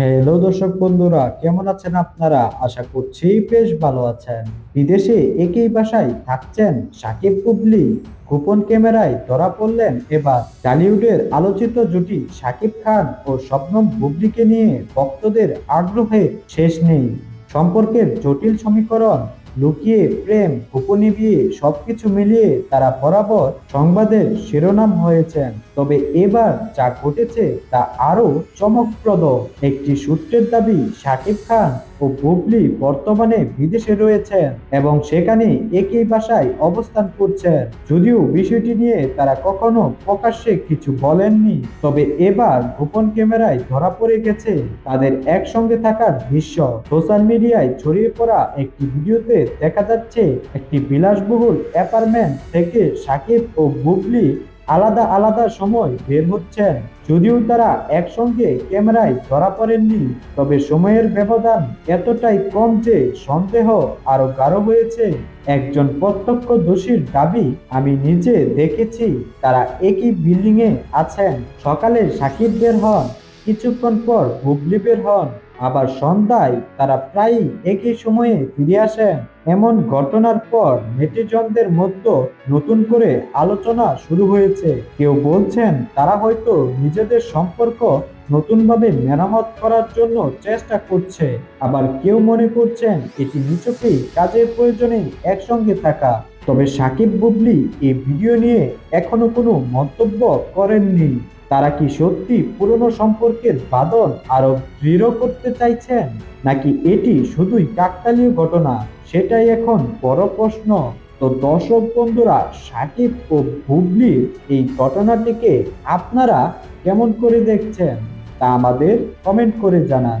Hello দর্শক বন্ধুরা, কেমন আছেন আপনারা? আশা করছি বেশ ভালো আছেন। বিদেশে একই বাসায় থাকছেন সাকিব কুবলি। গোপন ক্যামেরায় ধরা পড়লেন এবার টলিউডের আলোচিত জুটি সাকিব খান ও শবনম বুবলিকে নিয়ে ভক্তদের আগ্রহে শেষ নেই। সম্পর্কের জটিল সমীকরণ লুকিয়ে, প্রেম গোপনে বিয়ে সবকিছু মিলিয়ে তারা বরাবর সংবাদের শিরোনাম হয়েছেন। তবে এবার যা ঘটেছে তা আরও চমকপ্রদ। একটি সূত্রের দাবি, শাকিব খান ও বুবলি বর্তমানে বিদেশে রয়েছেন এবং সেখানে একই বাসায় অবস্থান করছেন। যদিও বিষয়টি নিয়ে তারা কখনো প্রকাশ্যে কিছু বলেননি, তবে এবার গোপন ক্যামেরায় ধরা পড়ে গেছে তাদের একসঙ্গে থাকার দৃশ্য। সোশ্যাল মিডিয়ায় ছড়িয়ে পড়া একটি ভিডিওতে দেখা যাচ্ছে একটি বিলাসবহুল অ্যাপার্টমেন্ট থেকে সাকিব ও বুবলি আলাদা আলাদা সময় বের হচ্ছেন। যদিও তারা একসঙ্গে ক্যামেরায় ধরা পড়েননি, তবে সময়ের ব্যবধান এতটাই কম যে সন্দেহ আরও গাঢ় হয়েছে। একজন প্রত্যক্ষ দোষীর দাবি আমি নিজে দেখেছি, তারা একই বিল্ডিং এ আছেন। সকালে সাকিব বের হন। কিছুক্ষণ পর বুবলি বের হন। আবার সন্ধ্যায় তারা প্রায়ই একই সময়ে ফিরে আসেন। এমন ঘটনার পর নেটিজনদের মধ্যে নতুন করে আলোচনা শুরু হয়েছে। কেউ বলছেন, তারা হয়তো নিজেদের সম্পর্ক নতুনভাবে মেরামত করার জন্য চেষ্টা করছে। আবার কেউ মনে করছেন, এটি নিচকেই কাজের প্রয়োজনে একসঙ্গে থাকা। তবে সাকিব বুবলি এই ভিডিও নিয়ে এখনও কোনো মন্তব্য করেননি। তারা কি সত্যি পুরনো সম্পর্কের বাদন আরও দৃঢ় করতে চাইছেন? নাকি এটি শুধুই কাকতালীয় ঘটনা? সেটাই এখন বড় প্রশ্ন। তো দর্শক বন্ধুরা, সাকিব ও বুবলির এই ঘটনাটিকে আপনারা কেমন করে দেখছেন? তা আমাদের কমেন্ট করে জানান।